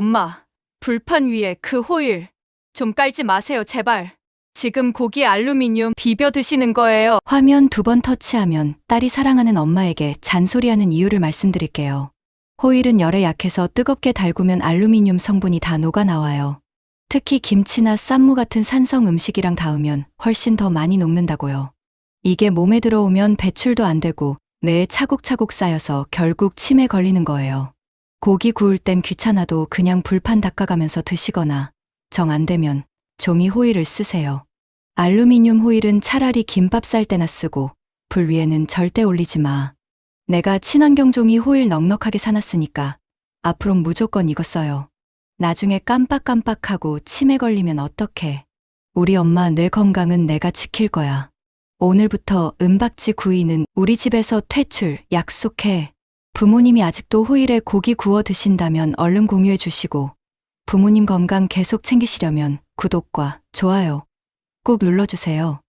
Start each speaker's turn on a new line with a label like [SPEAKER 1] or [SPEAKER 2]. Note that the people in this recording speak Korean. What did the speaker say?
[SPEAKER 1] 엄마, 불판 위에 그 호일 좀 깔지 마세요, 제발. 지금 고기 알루미늄 비벼 드시는 거예요.
[SPEAKER 2] 화면 두 번 터치하면 딸이 사랑하는 엄마에게 잔소리하는 이유를 말씀드릴게요. 호일은 열에 약해서 뜨겁게 달구면 알루미늄 성분이 다 녹아 나와요. 특히 김치나 쌈무 같은 산성 음식이랑 닿으면 훨씬 더 많이 녹는다고요. 이게 몸에 들어오면 배출도 안 되고 뇌에 차곡차곡 쌓여서 결국 침에 걸리는 거예요. 고기 구울 땐 귀찮아도 그냥 불판 닦아가면서 드시거나 정 안 되면 종이 호일을 쓰세요. 알루미늄 호일은 차라리 김밥 쌀 때나 쓰고 불 위에는 절대 올리지 마. 내가 친환경 종이 호일 넉넉하게 사놨으니까 앞으로 무조건 이거 써요. 나중에 깜빡깜빡하고 치매 걸리면 어떡해. 우리 엄마 뇌 건강은 내가 지킬 거야. 오늘부터 은박지 구이는 우리 집에서 퇴출 약속해. 부모님이 아직도 호일에 고기 구워 드신다면 얼른 공유해 주시고 부모님 건강 계속 챙기시려면 구독과 좋아요 꼭 눌러주세요.